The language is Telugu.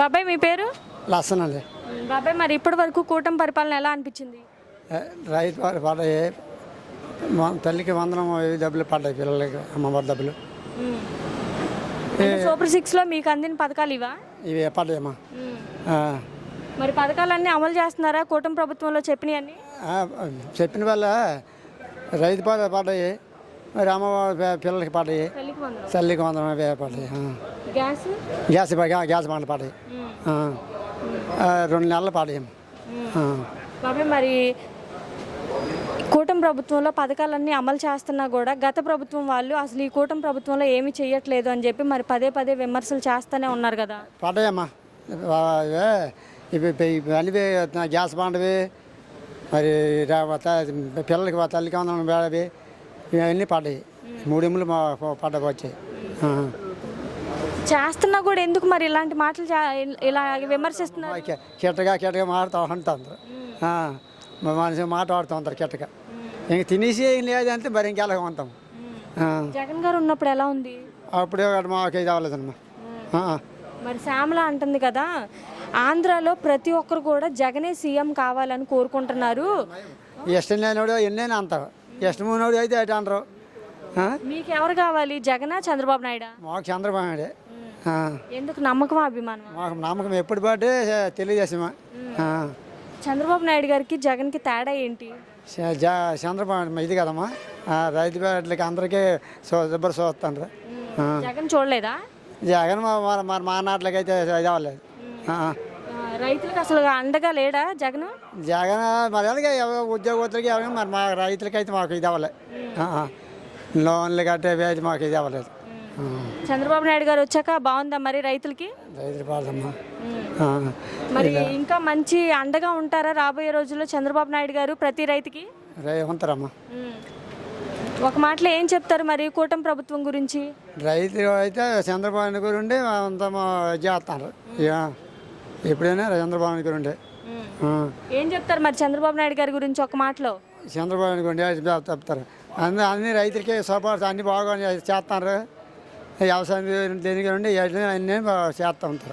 బాబాయ్ మీ పేరు? లసనండి బాబాయ్ మరి ఇప్పటి వరకు కూటమి పరిపాలన ఎలా అనిపించింది? రైతు వారు పడ్డాయి తల్లికి వందనం డబ్బులు పడ్డాయి పిల్లలకి అమ్మవారి డబ్బులు. సూపర్ సిక్స్లో మీకు అందిన పథకాలు ఇవా? ఇవి పడ్డాయమ్మా మరి పథకాలన్నీ అమలు చేస్తున్నారా? కూటమి ప్రభుత్వంలో చెప్పినవన్నీ చెప్పిన వల్ల రైతు పడ పడ్డాయి మరి అమ్మవారి పిల్లలకి పడ్డాయి తల్లికి వందనం. పడ్డాయి. గ్యాస్? గ్యాస్ బా- గ్యాస్ బండ. ఆ, రెండు నెలలు పడ్డాయి. ఆ. బాబాయ్ మరి కూటమి ప్రభుత్వంలో పథకాలన్నీ అమలు చేస్తున్నా కూడా గత ప్రభుత్వం వాళ్ళు అసలు ఈ కూటమి ప్రభుత్వంలో ఏమీ చేయట్లేదు అని చెప్పి మరి పదే పదే విమర్శలు చేస్తూనే ఉన్నారు కదా. ఇవే ఇవి అన్నీ గ్యాస్ బాండవి మరి రా- త- పిల్లలకి వా- తల్లికి వందనం ఇవన్నీ పడ్డాయి. మూడిములు మా పడ్డ వచ్చాయి ఆ. చేస్తున్నా కూడా ఎందుకు మరి ఇలాంటి మాటలు ఇలా విమర్శిస్తున్నారు? ఓకే కిట్టగా కిట్టగా మాడుతూ ఉంటారు మనిషి మాట్లాడుతూ ఉంటారు ఇంక తినేసి ఏం లేదంటే మరి ఇంకెలా ఉంటాం. జగన్ గారు ఉన్నప్పుడు ఎలా ఉంది? అప్పుడే మాకు ఇది అవ్వలేదమ్మా. మరి శ్యామల అంటుంది కదా ఆంధ్రాలో ప్రతి ఒక్కరు కూడా జగనే సీఎం కావాలని కోరుకుంటున్నారు. ఇష్టం లేనివాడు ఎన్నైనా అంటారు. ఇష్టం ఉన్నవాడు అయితే అటు అంటారు? మీకు ఎవరు కావాలి జగనా చంద్రబాబు నాయుడా? మాకు చంద్రబాబు నాయుడే. ఎందుకు నమ్మకం అభిమానం మాకు నమ్మకం ఎప్పుడు పట్టే తెలియజేసామా చంద్రబాబు నాయుడు గారికి జగన్కి తేడా ఏంటి? చంద్రబాబు ఇది కదమ్మా. రైతు బిడ్డలకి అందరికీ చూస్తాండ్రు ఆ. జగన్ చూడలేదా? జగన్ మా మా- నాట్లకైతే ఇది అవ్వలేదు. రైతులకు అసలు అండగా లేడా జగన్? జగన్ మరి అలాగే ఉద్యోగస్తులకి ఎవరికి మరి మా రైతులకైతే మాకు ఇది అవ్వలేదు. లోన్లు అయితే మాకు ఇది అవ్వలేదు. చంద్రబాబు నాయుడు గారు వచ్చాక బాగుందా మరి రైతులకి? మరి ఇంకా మంచి అండగా ఉంటారా రాబోయే రోజుల్లో చంద్రబాబు నాయుడు గారు ప్రతి రైతుకి? ఉంటారమ్మా. ఒక మాటలో ఏం చెప్తారు మరి కూటమి ప్రభుత్వం గురించి? రైతులు అయితే చంద్రబాబు నాయుడు గురుండి అంత చేస్తున్నారు ఇక ఎప్పుడైనా చంద్రబాబు నాయుడు గురుండే. ఏం చెప్తారు మరి చంద్రబాబు నాయుడు గారి గురించి ఒక మాటలో? చంద్రబాబు నాయుడు గుండే చెప్తారు. అన్ని అన్ని రైతులకి సపోర్ట్ అన్ని బాగా చేస్తున్నారు వ్యవసాయం దేనికనండి అన్నీ చేస్తూ ఉంటారు